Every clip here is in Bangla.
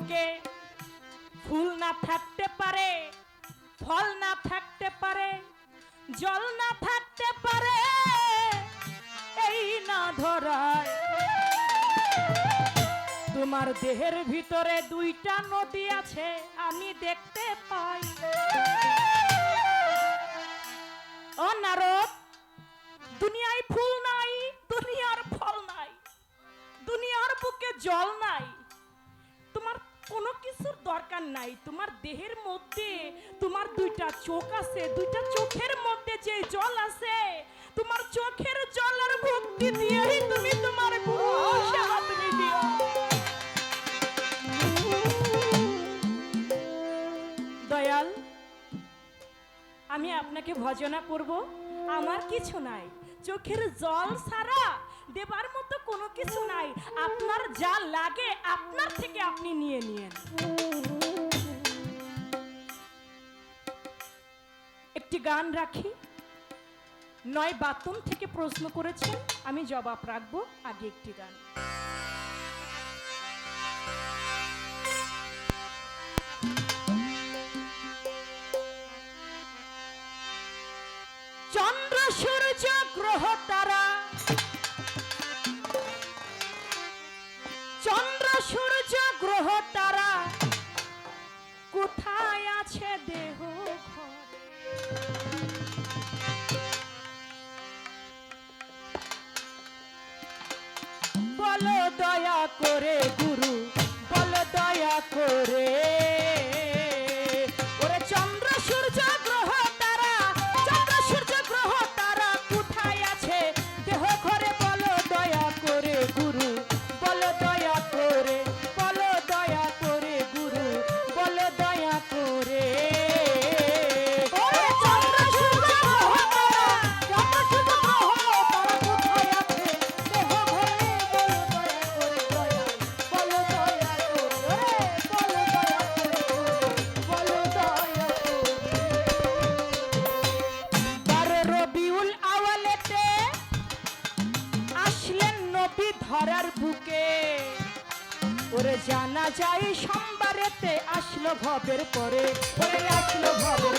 বুকে ফুল না থাকতে পারে, ফল না থাকতে পারে, জল না থাকতে পারে, এই না ধরায়। তোমার দেহের ভিতরে দুইটা নদী আছে, আমি দেখতে পাই। ও নারদ, দুনিয়ায় ফুল নাই, দুনিয়ার ফল নাই, দুনিয়ার বুকে জল নাই। কোনো কিছুর দরকার নাই। তোমার দেহের মধ্যে, তোমার দুইটা চোখ আছে, দুইটা চোখের মধ্যে যে জল আছে, তোমার চোখের জলের ভক্তি দিয়েই তুমি তোমার দয়াল, আমি আপনাকে ভজনা করব। আমার কিছু নাই। চোখের জল ছাড়া দেবার মতো কোনো কিছু নাই। আপনার যা লাগে আপনার থেকে আপনি নিয়ে নিয়েন। একটি গান রাখি। নয় বাতন থেকে প্রশ্ন করেছেন, আমি জবাব রাখব, আগে একটি গান। করে গুরু ভবের পরে পরে আসলো ভাবের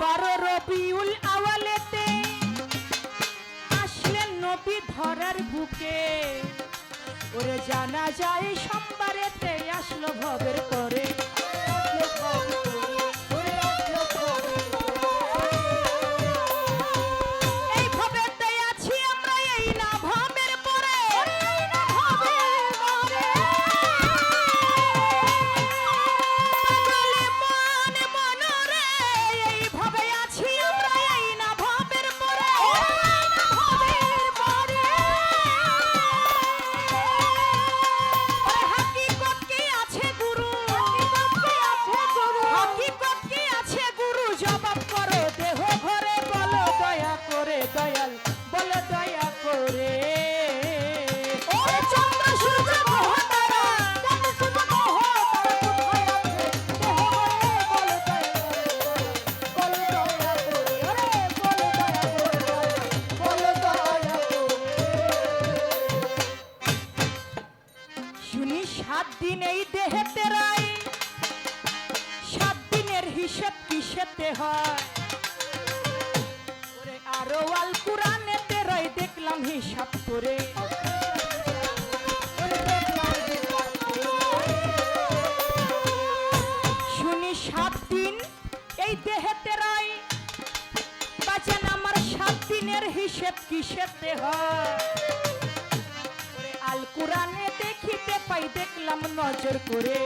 বারো রবিউল আওয়ালেতে আসলেন নবী ধরার বুকে। ওরে জানা যায় আরও আল দেখলাম হিসাব করে। শুনি সাত দিন এই দেহে তেরাই দিনের হিসেব কিসেতে দেখিতে পাই দেখলাম নজর করে।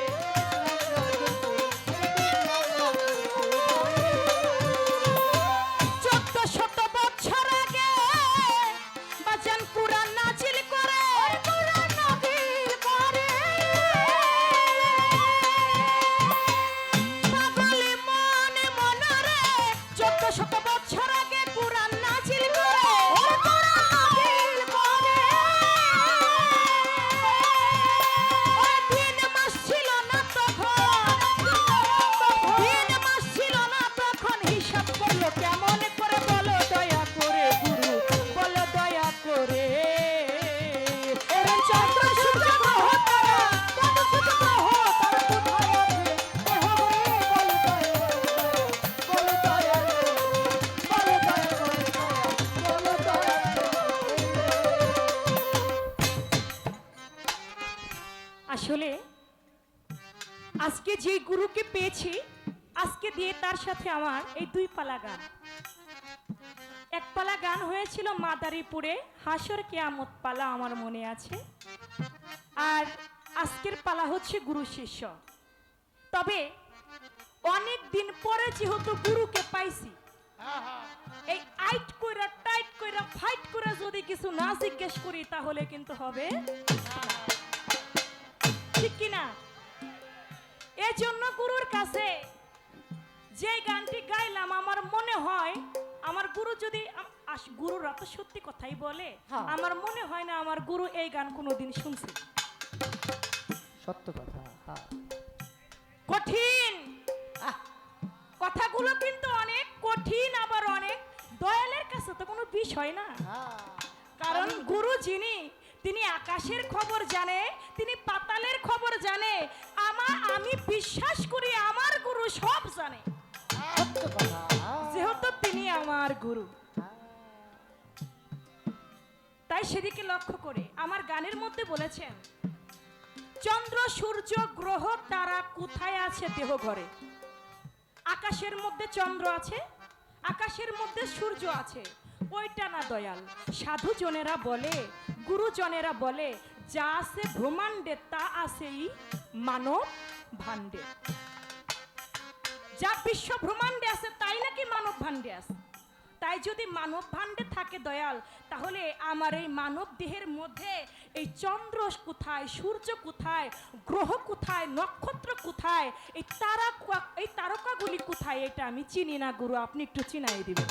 আসলে আজকে যে গুরুকে পেয়েছি, আজকে দিয়ে তার সাথে আমার এই দুই পালা গান। এক পালা গান হয়েছিল মাদারীপুরে, হাসর কেয়ামত পালা আমার মনে আছে। আর আজকের পালা হচ্ছে গুরু শিষ্য। তবে অনেক দিন পরে যেহেতু গুরুকে পাইছি, এই আইট কইরা, টাইট কইরা, ফাইট কইরা যদি কিছু না জিজ্ঞেস করি, তাহলে কিন্তু হবে ঠিক কি না এজন্য গুরুর কাছে যে গানটি গাইলাম আমার মনে হয় আমার গুরু যদি গুরুরা তো সত্যি কথাই বলে হ্যাঁ। আমার মনে হয় না আমার গুরু এই গান কোনোদিন শুনছে। সত্য কথা হ্যাঁ। কঠিন। কথাগুলো কিন্তু অনেক কঠিন আবার অনেক দয়ালের কাছে তো কোনো বিষয় না। হ্যাঁ। কারণ গুরু যিনি তিনি আকাশের খবর জানে, তিনি পাতালের খবর জানে, আমার, আমি বিশ্বাস করি আমার গুরু সব জানে। যেহেতু তিনি আমার গুরু। তাই সেদিকে লক্ষ্য করে আমার গানের মধ্যে বলেছেন, চন্দ্র, সূর্য, গ্রহ, তারা কোথায় আছে দেহ ঘরে আকাশের মধ্যে চন্দ্র আছে, আকাশের মধ্যে সূর্য আছে ওইটা না দয়াল। সাধু জনেরা বলে গুরুজনেরা বলে, যা আছে ব্রহ্মাণ্ডে, তা আছেই মানব ভাণ্ডে। যা বিশ্ব ব্রহ্মাণ্ডে আছে, তাই নাকি মানব ভাণ্ডে আছে? তাই যদি মানব ভাণ্ডে থাকে দয়াল, তাহলে আমার এই মানব দেহের মধ্যে এই চন্দ্র কোথায়, সূর্য কোথায়, গ্রহ কোথায়, নক্ষত্র কোথায়, এই তারা এই তারকাগুলি কোথায়, এটা আমি চিনি না, গুরু, আপনি একটু চিনাই দিবেন।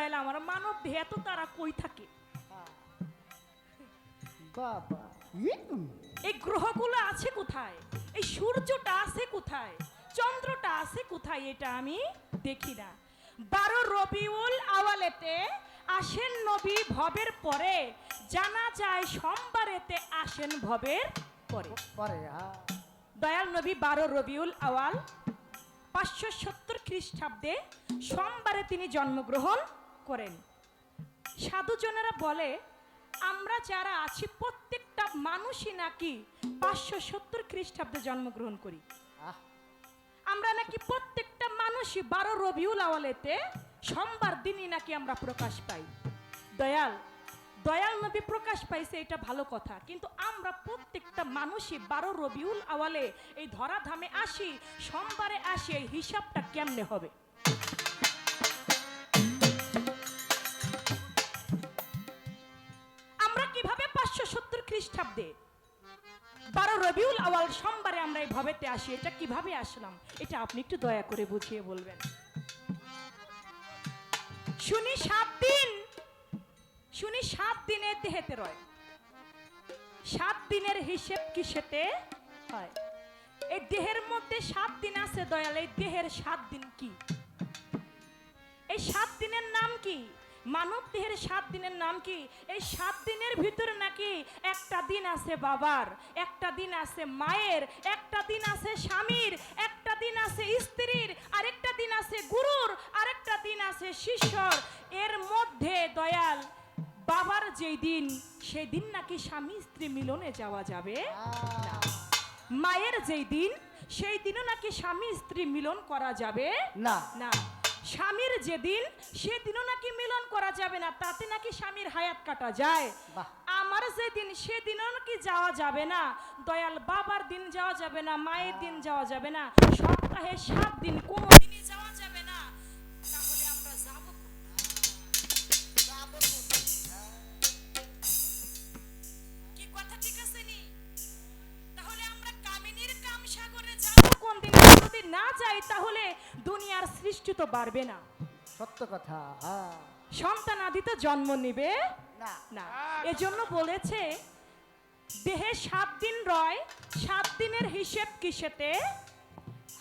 দয়াল আমার মানব দেহে এত তারা কই থাকে? বাবা। এই গ্রহগুলো আছে কোথায়? এই সূর্যটা আছে কোথায়? চন্দ্রটা আছে কোথায়? এটা আমি দেখি না। বারো রবিউল আওয়ালেতে আসেন নবী ভবের পরে জানা যায় সোমবারেতে আসেন ভবের পরে। দয়াল নবী বারো রবিউল আওয়াল পাঁচশো সত্তর খ্রিস্টাব্দে সোমবারে তিনি জন্মগ্রহণ করেন। সাধুজনেরা বলে আমরা যারা আছি প্রত্যেকটা মানুষই নাকি পাঁচশো সত্তর খ্রিস্টাব্দে জন্মগ্রহণ করি। আমরা নাকি প্রত্যেকটা মানুষই বারো রবিউল আওয়ালেতে সোমবার দিনই নাকি আমরা প্রকাশ পাই। দয়াল দয়াল নবী প্রকাশ পাইছে এটা ভালো কথা। কিন্তু আমরা প্রত্যেকটা মানুষই বারো রবিউল আওয়ালে এই ধরাধামে আসি সোমবারে আসি এই হিসাবটা কেমনে হবে? খ্রিস্টাব্দে বারো রবিউল আওয়াল সোমবারে আমরা এই ভবেতে আসি। এটা কীভাবে আসলাম? এটা আপনি একটু দয়া করে বুঝিয়ে বলবেন। শুনি সাত দিন। শুনি সাত দিনের দেহেতে রয়। সাত দিনের হিসেব কিসেতে হয়? এই দেহের মধ্যে সাত দিন আছে দয়াল। এই দেহের সাত দিন কি? এই সাত দিনের নাম কি? মানব দেহের সাত দিনের নাম কি? এই সাত দিনের ভিতরে নাকি একটা দিন আছে বাবার একটা দিন আছে মায়ের একটা দিন আছে স্বামীর একটা দিন আছে স্ত্রীর আরেকটা দিন আছে গুরুর আরেকটা দিন আছে শিষ্যর। এর মধ্যে দয়াল বাবার যেই দিন সেই দিন নাকি স্বামী স্ত্রী মিলনে যাওয়া যাবে? না। মায়ের যেই দিন সেই দিনও নাকি স্বামী স্ত্রী মিলন করা যাবে? না। না। স্বামীর যেদিন সেদিনও নাকি মিলন করা যাবে না তাতে নাকি স্বামীর হায়াত কাটা যায়। আমার যেদিন সেদিনও নাকি যাওয়া যাবে না। দয়াল বাবার দিন যাওয়া যাবে না মায়ের দিন যাওয়া যাবে না। সপ্তাহে সাত দিন কোনো যদি না যাই তাহলে দুনিয়ার সৃষ্টি তো বাড়বে না। সত্য কথা হ্যাঁ। সন্তান আদি তো জন্ম নিবে না। এজন্য বলেছে দেহে সাত দিন রয় সাত দিনের হিসেব কিসেতে?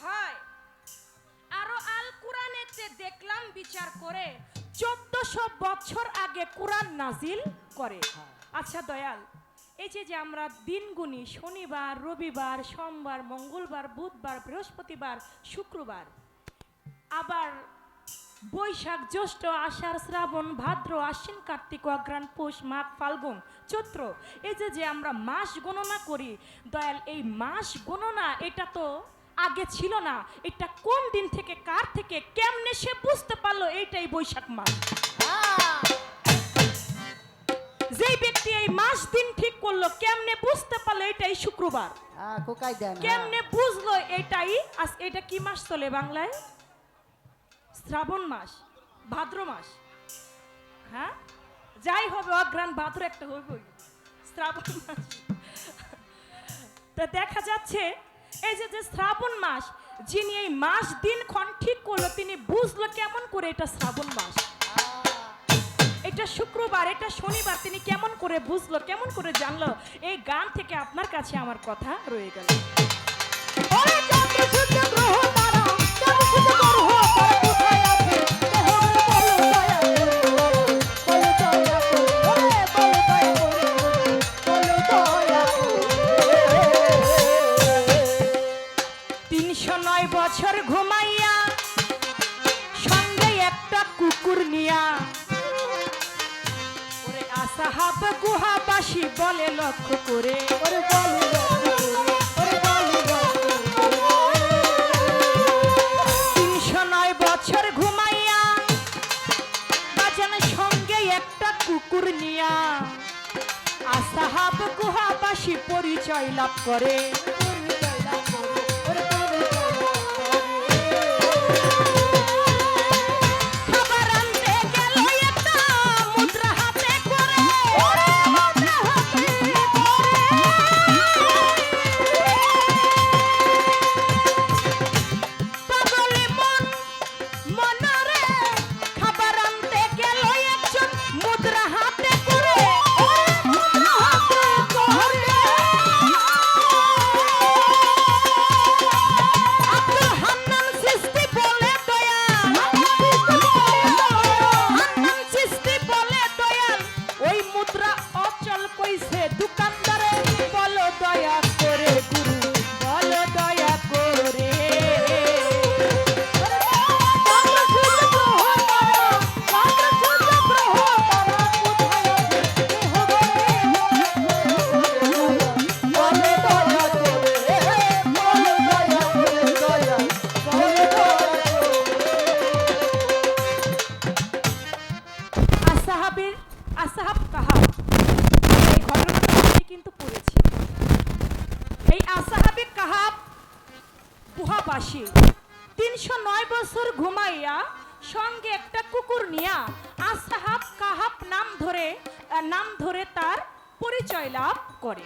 হয়। আরও আল কোরআনেতে দেখলাম বিচার করে চোদ্দশো বছর আগে কোরআন নাজিল করে। আচ্ছা দয়াল এই যে যে আমরা দিন গুনি শনিবার, রবিবার, সোমবার, মঙ্গলবার, বুধবার, বৃহস্পতিবার, শুক্রবার, আবার বৈশাখ, জ্যৈষ্ঠ, আষাঢ়, শ্রাবণ, ভাদ্র, আশ্বিন, কার্তিক অগ্রাণ পৌষ, মাঘ, ফাল্গুন, চৈত্র, এই যে যে আমরা মাস গণনা করি, দয়াল, এই মাস গণনা, এটা তো আগে ছিল না, এটা কোন দিন থেকে, কার থেকে, কেমনে সে বুঝতে পারল, এইটাই বৈশাখ মাস। যেই ব্যক্তি এই মাস দিন ঠিক করল কেমনে বুঝতে পারল এটাই শুক্রবার? কোকাই দেন। কেমনে বুঝলো এটাই? আজ এটা কি মাস চলে বাংলায়? শ্রাবণ মাস ভাদ্র মাস। হ্যাঁ? যাই হবে অগ্রাণ ভাদ্র একটা হইবই শ্রাবণ মাস। তো দেখা যাচ্ছে এই যে যে শ্রাবণ মাস যিনি এই মাস দিন ক্ষণ ঠিক করল তিনি বুঝলো কেমন করে এটা শ্রাবণ মাস। এটা শুক্রবার, এটা শনিবার, তিনি কেমন করে বুঝলো, কেমন করে জানলো? এই গান থেকে আপনার কাছে আমার কথা রয়ে গেল। ওরে আসাহাব গুহাবাসী বলে লক্ষ্য করে। তিনশো নয় বছর ঘুমাইয়া, বাজান সঙ্গে একটা কুকুর নিয়া আসাহাব গুহাবাসী পরিচয় লাভ করে। আসাহাবের আসাহাব কাহাব এই ঘটনাটা আমি কিন্তু পড়েছি। এই আসাহাবে কাহাব গুহাবাসী তিনশো নয় বছর ঘুমাইয়া সঙ্গে একটা কুকুর নিয়া আসাহাব কাহাব নাম ধরে নাম ধরে তার পরিচয় লাভ করে।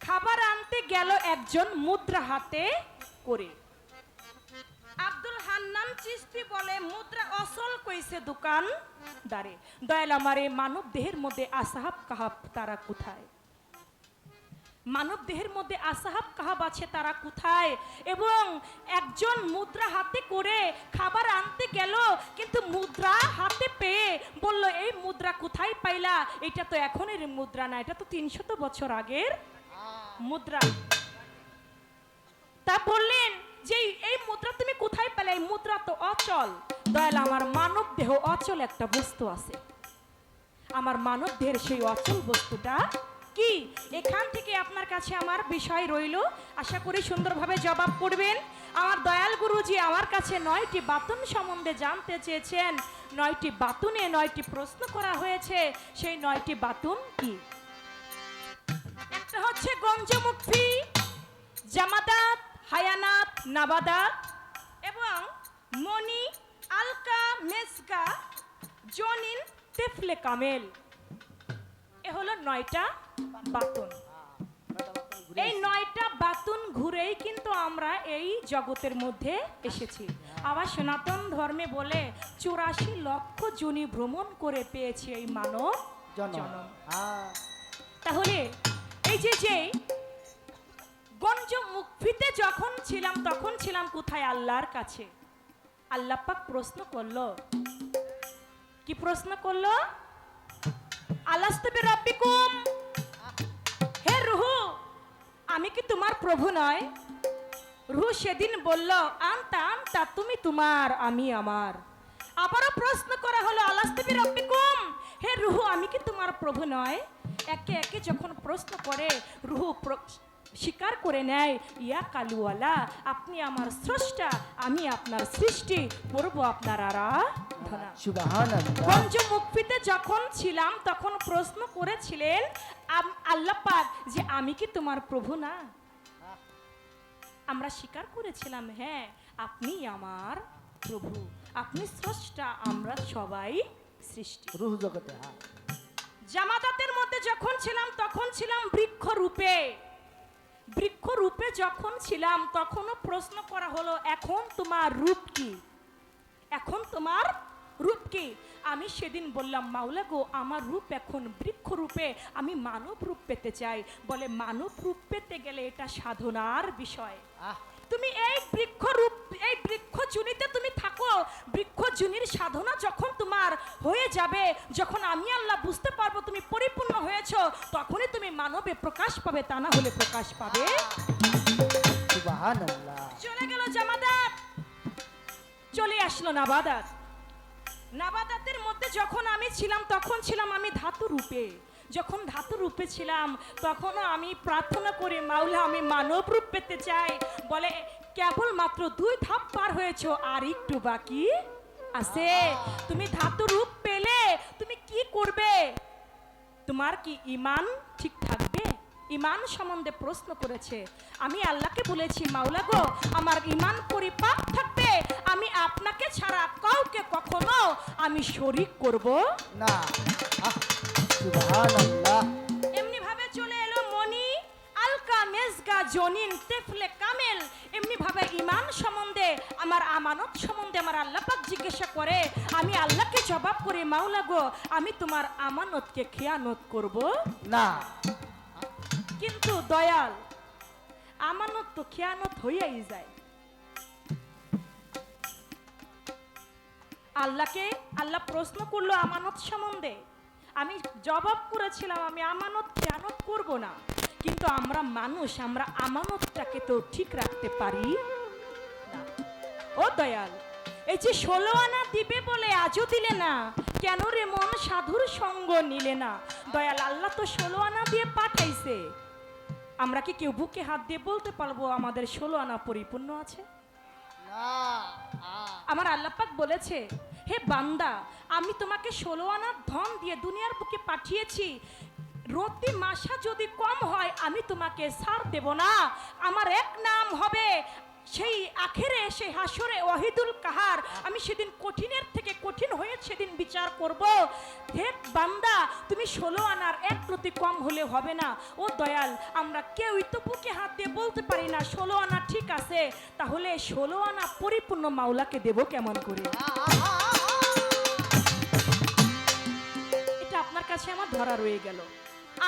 খাবার আনতে গেল একজন মুদ্রা হাতে করে। বলে মুদ্রা অসল কইছে দোকান দারে। দয়াল আমার মানব দেহের মধ্যে আসাহাব কাহাব তারা কোথায়? মানব দেহের মধ্যে আসাহাব কাহাব আছে তারা কোথায়? এবং একজন মুদ্রা হাতে করে খাবার আনতে গেল, কিন্তু মুদ্রা হাতে পেয়ে বলল, এই মুদ্রা কোথায় পাইলা? এটা তো এখনের মুদ্রা না, এটা তো তিনশত বছর আগের মুদ্রা। তা বললেন যে এই- মুদ্রা তুমি কোথায় পেলে? এই মুদ্রা তো অচল। দয়াল, আমার মানব দেহ অচল একটা বস্তু আছে। আমার মানব দেহের সেই অচল বস্তুটা কি? এখান থেকে আপনার কাছে আমার বিষয় রইল। আশা করি সুন্দরভাবে জবাব করবেন। আমার দয়াল গুরুজি আমার কাছে নয়টি বাতুন সম্বন্ধে জানতে চেয়েছেন। নয়টি বাতুনে নয়টি প্রশ্ন করা হয়েছে। সেই নয়টি বাতুন কি? একটা হচ্ছে গঞ্জমুখী জামাদাত হায়ানাত নাবাদাত এবং মনি আলকা মেসকা জনিন তেফলে কামেল। এ হলো নয়টা বাতুন। এই নয়টা বাতুন ঘুরেই কিন্তু আমরা এই জগতের মধ্যে এসেছি। আবার সনাতন ধর্মে বলে চুরাশি লক্ষ জুনি ভ্রমণ করে পেয়েছি এই মানব জনম। জনম। হ্যাঁ। তাহলে এই যে যে গঞ্জ মুক্তিতে যখন ছিলাম, তখন ছিলাম কোথায় আল্লাহর কাছে? আল্লাহ পাক প্রশ্ন করল। কি প্রশ্ন করল? আলাস্তবে রাব্বিকুম হে রুহু, আমি কি তোমার প্রভু নয়? রুহু সেদিন বলল, আনতা আনতা, তুমি তোমার, আমি আমার। আবারও প্রশ্ন করা হলো আলাস্তিবি রব্বিকুম হে রুহু, আমি কি তোমার প্রভু নয়? একে একে যখন প্রশ্ন করে, রুহু স্বীকার করে নেয় ইয়া কালুওয়ালা আপনি আমার স্রষ্টা আমি আপনার সৃষ্টি করব আপনার আরাধনা। মুক্তিতে যখন ছিলাম তখন প্রশ্ন করেছিলেন আম- আল্লাহ পাক যে আমি কি তোমার প্রভু না? আমরা স্বীকার করেছিলাম হ্যাঁ আপনি আমার প্রভু আপনি স্রষ্টা আমরা সবাই সৃষ্টি। রূহ জগতে হ্যাঁ। জামাতাতের মধ্যে যখন ছিলাম তখন ছিলাম বৃক্ষ রূপে বৃক্ষ রূপে যখন ছিলাম তখনও প্রশ্ন করা হলো এখন তোমার রূপ কি? এখন তোমার রূপ কি? আমি সেদিন বললাম মাওলা গো আমার রূপ এখন বৃক্ষ রূপে আমি মানব রূপ পেতে চাই। বলে মানব রূপ পেতে গেলে এটা সাধনার বিষয়। তুমি এই বৃক্ষ রূপ এই বৃক্ষ জুনিতে তুমি থাকো। বৃক্ষ জুনির সাধনা যখন তোমার হয়ে যাবে যখন আমি আল্লাহ বুঝতে পারব তুমি পরিপূর্ণ হয়েছো তখনই তুমি মানবে প্রকাশ পাবে তা না হলে প্রকাশ পাবে। চলে গেল জামাদার চলে আসলো নাবাদাত। নাবাদাতের মধ্যে যখন আমি ছিলাম তখন ছিলাম আমি ধাতু রূপে। যখন ধাতু রূপে ছিলাম তখনও আমি প্রার্থনা করে মাওলা আমি মানব রূপ পেতে চাই। বলে কেবল মাত্র দুই ধাপ পার হয়েছো, আর একটু বাকি আছে। তুমি ধাতু রূপ পেলে, তুমি কি করবে? তোমার কি ইমান ঠিক থাকবে? ইমান সম্বন্ধে প্রশ্ন করেছে। আমি আল্লাহকে বলেছি, মাওলা গো, আমার ইমান পরিপাক থাকবে, আমি আপনাকে ছাড়া কাউকে কখনো আমি শরিক করব না। সুবহানাল্লাহ। আলকা মেজগা জনিন তেফলে কামেল এমনি ভাবে ইমান সম্বন্ধে আমার আমানত সম্বন্ধে আমার আল্লাহ পাক জিজ্ঞাসা করে আমি আল্লাহকে জবাব করে মাওলা গো আমি তোমার আমানতকে খেয়ানত করব? না। কিন্তু দয়াল আমানত তো খেয়ানত হইয়াই যায়। আল্লাহকে আল্লাহ প্রশ্ন করল আমানত সম্বন্ধে। আমি জবাব করেছিলাম আমি আমানত খেয়ানত করব না। কিন্তু আমরা মানুষ আমরা আমানতটাকে তো ঠিক রাখতে পারি না। ও দয়াল এই যে ষোলো আনা দিবে বলে আজও দিলে না কেন রে মন সাধুর সঙ্গ নিলে না? দয়াল আল্লাহ তো ষোলো আনা দিয়ে পাঠাইছে। আমরা কি কেউ বুকে হাত দিয়ে বলতে পারব আমাদের ষোলো আনা পরিপূর্ণ আছে? আমার আল্লাপাক বলেছে হে বান্দা আমি তোমাকে ষোলো আনার ধন দিয়ে দুনিয়ার বুকে পাঠিয়েছি রতি মাসা যদি কম হয়, আমি তোমাকে ছাড় দেব না। আমার এক নাম হবে সেই আখেরে, সেই হাসরে ওয়াহিদুল কাহার। আমি সেদিন কঠিনের থেকে কঠিন হয়ে সেদিন বিচার করব। হে বান্দা, তুমি ষোলো আনার এক প্রতি কম হলে হবে না। ও দয়াল, আমরা কেউই তো হাত দিয়ে বলতে পারি না, ষোলো আনা ঠিক আছে। তাহলে ষোলো আনা পরিপূর্ণ মাওলাকে দেব কেমন করে? এটা আপনার কাছে আমার ধরা রয়ে গেল।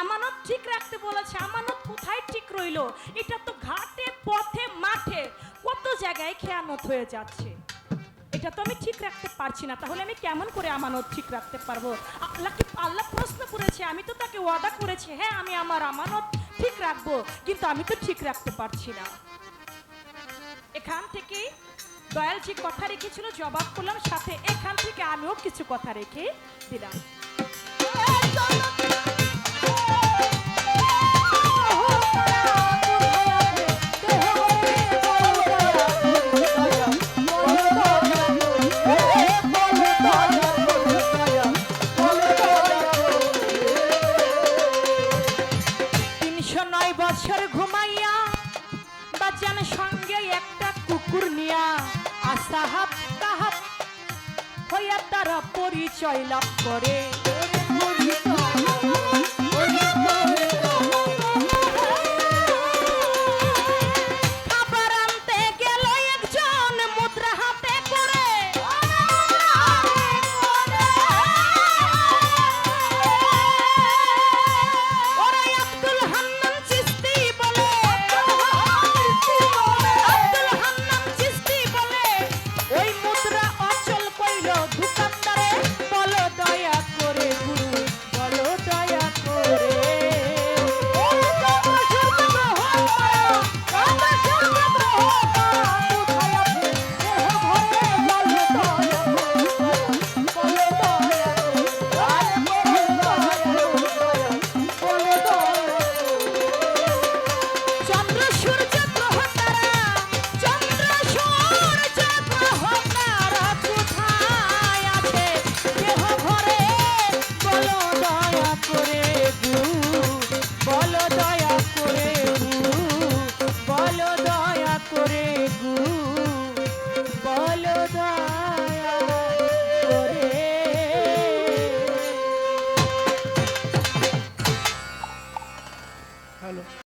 আমানত ঠিক রাখতে বলেছে, আমানত কোথায় ঠিক রইল? এটা তো ঘাটে, পথে, মাঠে, কত জায়গায় খেয়ানত হয়ে যাচ্ছে। এটা তো আমি ঠিক রাখতে পারছি না, তাহলে আমি কেমন করে আমানত ঠিক রাখতে পারব? আল্লাহকে আল্লাহ প্রশ্ন করেছে, আমি তো তাকে ওয়াদা করেছি হ্যাঁ আমি আমার আমানত ঠিক রাখব, কিন্তু আমি তো ঠিক রাখতে পারছি না। এখান থেকে দয়াল যে কথা রেখেছিল, জবাব করলাম, সাথে এখান থেকে আমিও কিছু কথা রেখে দিলাম।